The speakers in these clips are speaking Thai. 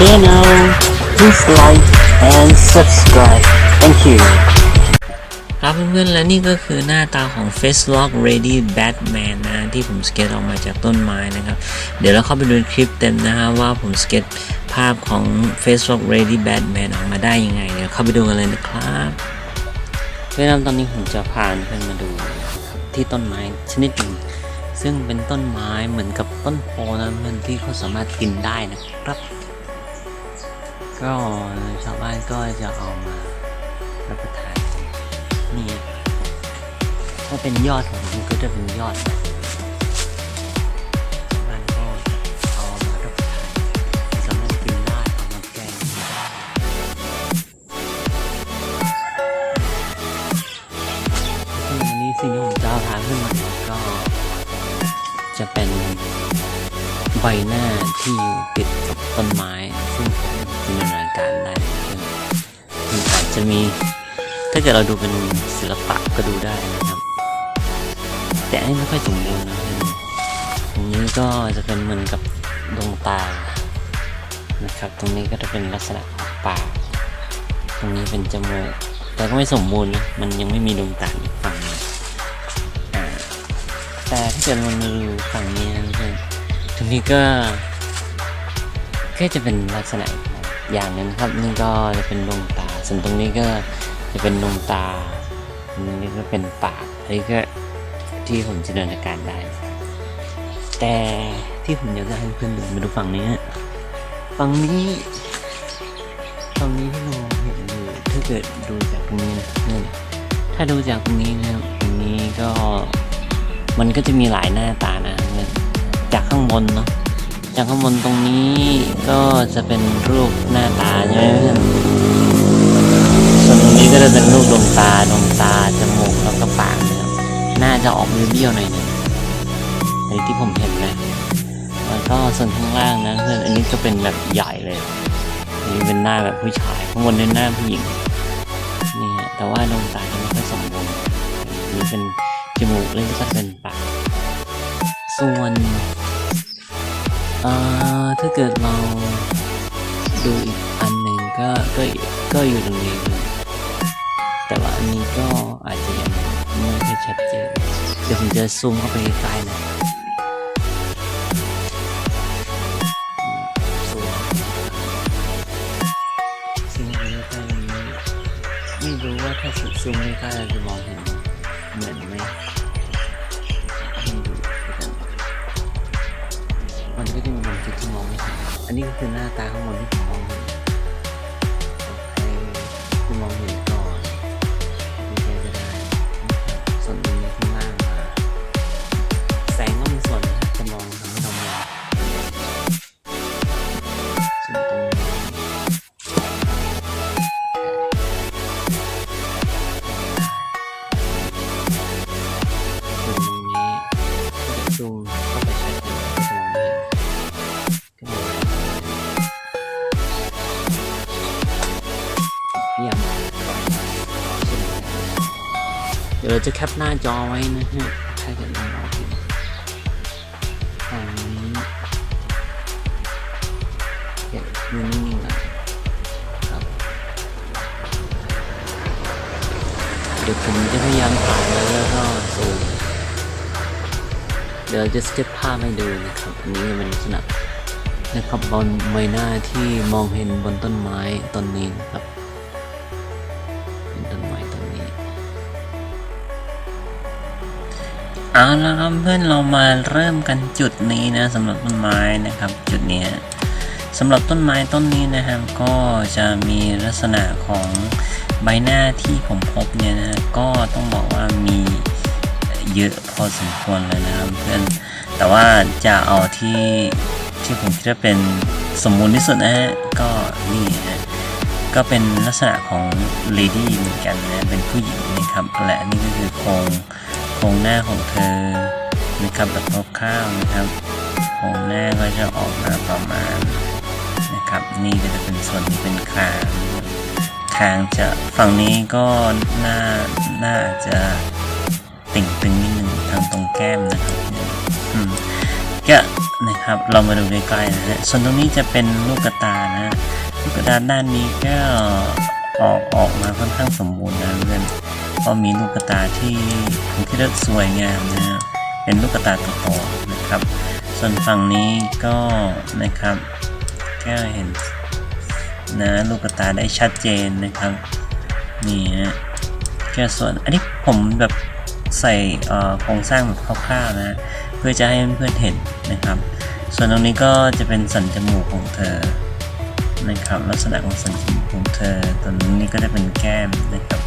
channel. Please like and subscribe. Thank you. ครับเพื่อนๆและนี่ก็คือหน้าตาของ Face Lock Ready Batman นะที่ผมสเก็ตออกมาจากต้นไม้นะครับ เดี๋ยวเราเข้าไปดูคลิปเต็มนะฮะว่าผมสเก็ตภาพของ Face Lock Ready Batman ออกมาได้ยังไงเดี๋ยวเข้าไปดูกันเลยนะครับเพื่อนๆตอนนี้ผมจะพาเพื่อนมาดูที่ต้นไม้ชนิดหนึ่งซึ่งเป็นต้นไม้เหมือนกับต้นโพนะเพื่อนที่เขาสามารถกินได้นะครับ ก็ชาวบ้านก็จะเอามารับประทานนี่ถ้าเป็นยอดของมันก็จะเป็นยอดมันก็เอามารับประทานสามารถกินได้เอามาแกงได้ซึ่งวันนี้สิ่งที่ผมจะเอาพาขึ้นมาเนี่ยก็จะเป็นใบหน้าที่อยู่ติดกับต้นไม้ซึ่งผม จินตนาการได้มันอาจจะมี ถ้าเกิดเราดูเป็นศิลปะก็ดูได้นะครับ แต่อันนี้ไม่ค่อยสมบูรณ์นะตรงนี้ก็จะเป็นเหมือนกับดวงตานะครับ ตรงนี้ก็จะเป็นลักษณะของปากตรงนี้เป็นจมูกแต่ก็ไม่สมบูรณ์นะมันยังไม่มีดวงตาอีกฝั่งนึงแต่ถ้าเกิดมันมาดูฝั่งนี้นะเพื่อนตรงนี้ก็ก็จะเป็นลักษณะ อย่างหนึงครับนี่ก็จะเป็นดวงตา ส่วนตรงนี้ก็จะเป็นดวงตาอันนี้ก็เป็นปากอันนี้ก็ที่ผมจินตนาการได้ แต่ที่ผมอยากจะให้เพื่อนดูมาดูฝั่งนี้ฝั่งนี้ฝั่งนี้ที่เราเห็นอยู่ถ้าเกิดดูจากตรงนี้นะเนี่ยถ้าดูจากตรงนี้นะครับตรงนี้ก็มันก็จะมีหลายหน้าตานะจากข้างบนเนาะ จากข้างบนตรงนี้ก็จะเป็นรูปหน้าตาใช่ไหมเพื่อนส่วนตรงนี้ก็จะเป็นรูปดวงตาดวงตาจมูกแล้วก็ปากนะครับน่าจะออกเบี้ยวๆหน่อยนึงในที่ผมเห็นนะแล้วก็ส่วนข้างล่างนะเพื่อนอันนี้ก็เป็นแบบใหญ่เลยอันนี้เป็นหน้าแบบผู้ชายข้างบนเป็นหน้าผู้หญิงนี่ฮะแต่ว่าดวงตาจะไม่ค่อยสมบูรณ์นนี้เป็นจมูกแล้วก็เป็นปากส่วน เอ่อถ้าเกิดเราดูอีกอันหนึ่งก็ก็ก็อยู่ตรงนี้เลยแต่ว่าอันนี้ก็อาจจะยังไม่ค่อยชัดเจนเดี๋ยวผมจะซูมเข้าไปใกล้ๆนะซูมซูมไปใกล้ๆนี้ไม่รู้ว่าถ้าซูมใกล้ๆเราจะมอง อันนี้ เดี๋ยวเราจะแคปหน้าจอไว้นะฮะถ้าเกิดเรามองเห็นฝั่งนี้เดี๋ยวดูนิ่งๆก่อนครับเดี๋ยวผมจะพยายามถ่ายแล้วก็ซูมเดี๋ยวจะสเก็ตภาพให้ดูนะครับอันนี้เป็นลักษณะนะครับบนใบหน้าที่มองเห็นบนต้นไม้ต้นนี้นครับ เอาละครับเพื่อนเรามาเริ่มกันจุดนี้นะสำหรับต้นไม้นะครับจุดนี้สำหรับต้นไม้ต้นนี้นะครับก็จะมีลักษณะของใบหน้าที่ผมพบเนี่ยนะก็ต้องบอกว่ามีเยอะพอสมควรเลยนะครับเพื่อนแต่ว่าจะเอาที่ที่ผมคิดว่าเป็นสมบูรณ์ที่สุดนะฮะก็นี่ฮะก็เป็นลักษณะของเลดี้เหมือนกันนะเป็นผู้หญิงนะครับและนี่ก็คือโครง โครงหน้าของเธอนะครับแบบคร่าวๆนะครับโครงหน้าก็จะออกมาประมาณนะครับนี่ก็จะเป็นส่วนที่เป็นคางคางจะฝั่งนี้ก็หน้าหน้าจะติ่งตึงนิดนึงทางตรงแก้มนะครับอืมก็นะครับเรามาดูใกล้ๆนะฮะส่วนตรงนี้จะเป็นลูกกระตานะฮะลูกกระตาด้านนี้ก็ออกออกมาค่อนข้างสมบูรณ์นะเพื่อน ก็มีลูกกระตาที่ผมคิดว่าสวยงามนะฮะเป็นลูกกระตาโตๆนะครับ ส่วนฝั่งนี้ก็นะครับก็เห็นนะลูกกระตาได้ชัดเจนนะครับนี่ฮะแค่ส่วนอันนี้ผมแบบใส่โครงสร้างแบบคร่าวๆนะเพื่อจะให้เพื่อนเห็นนะครับ ส่วนตรงนี้ก็จะเป็นสันจมูกของเธอนะครับ ลักษณะของสันจมูกของเธอตรงนี้ก็จะเป็นแก้มนะครับ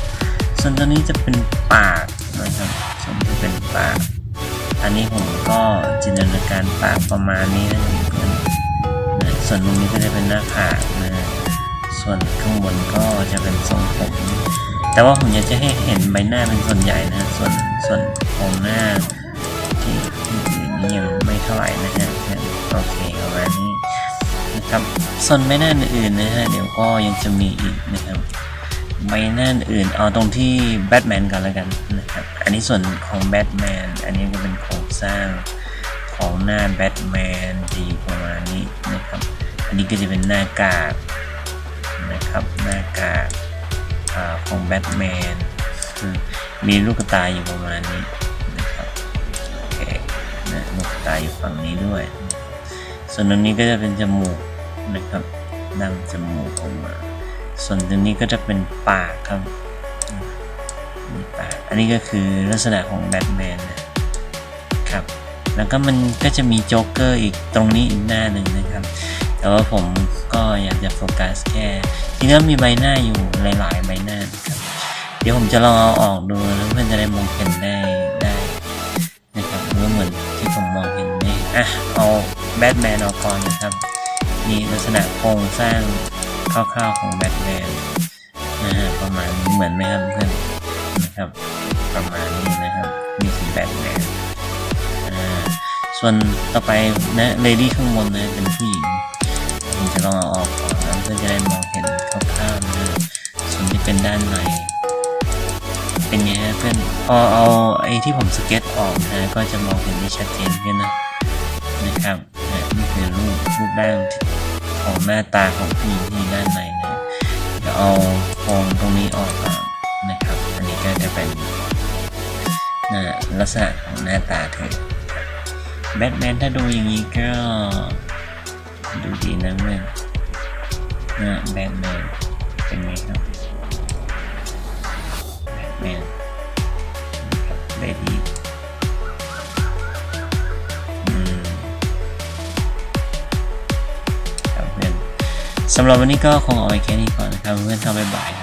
ส่วนตัวนี้จะเป็นปากนะครับส่วนที่เป็นปาก อันนี้ผมก็จินตนาการปากประมาณนี้นะเพื่อนนะส่วนตรงนี้ก็จะเป็นหน้าผากนะส่วนข้างบนก็จะเป็นทรงผม แต่ว่าผมอยากจะให้เห็นใบหน้าเป็นส่วนใหญ่นะส่วนส่วนของหน้าที่ที่อื่นนี่ยังไม่เท่าไหร่นะฮะโอเคประมาณนี้นะครับส่วนใบหน้าอื่นๆนะฮะเดี๋ยวก็ยังจะมีอีกนะครับ ใบหน้าอื่นเอาตรงที่แบทแมนก่อนแล้วกันนะครับ อันนี้ส่วนของแบทแมน อันนี้ก็เป็นโครงสร้างของหน้าแบทแมนดีประมาณนี้นะครับ อันนี้ก็จะเป็นหน้ากากนะครับหน้ากากอของแบทแมนมีลูกตาอยู่ประมาณนี้นะครับโอเคนะลูกตาอยู่ฝั่งนี้ด้วย ส่วนตรงนี้ก็จะเป็นจมูกนะครับดังจมูกออกมา ส่วนตรงนี้ก็จะเป็นปากครับปากอันนี้ก็คือลักษณะของแบทแมนนะครับ แล้วก็มันก็จะมีโจ๊กเกอร์อีกตรงนี้อีกหน้าหนึ่งนะครับ แต่ว่าผมก็อยากจะโฟกัสแค่ที่นี่มีใบหน้าอยู่หลายๆใบหน้านะครับ เดี๋ยวผมจะลองเอาออกดูแล้วเพื่อนจะได้มองเห็นได้ได้นะครับว่าเหมือนที่ผมมองเห็นไหมอะเอาแบทแมนออกก่อนนะครับมีลักษณะโครงสร้าง คร่าวๆของแบทแมนนะฮะประมาณนี้เหมือนไหมครับเพื่อนนะครับ ประมาณนี้นะครับนี่คือแบทแมนอ่าส่วนต่อไปนะเลดี้ข้างบนนะเป็นผู้หญิงผมจะลองเอาออกก่อนแล้วเพื่อจะได้มองเห็นคร่าวๆนะส่วนที่เป็นด้านในเป็นไงฮะเพื่อนพอเอาไอ้ที่ผมสเก็ตออกนะก็จะมองเห็นได้ชัดเจนขึ้นนะนะครับนะนี่คือรูปรูปร่าง ของหน้าตาของผู้หญิงที่ด้านในนะเดี๋ยวเอาโครงตรงนี้ออกก่อนนะครับ อันนี้ก็จะเป็นนะลักษณะของหน้าตาเธอแบทแมนถ้าดูอย่างนี้ก็ดูดีนะเพื่อนนะแบทแมนเป็นไงครับ สำหรับวันนี้ก็คงเอาไว้แค่นี้ก่อนนะครับเพื่อนทำบ่ายๆครับ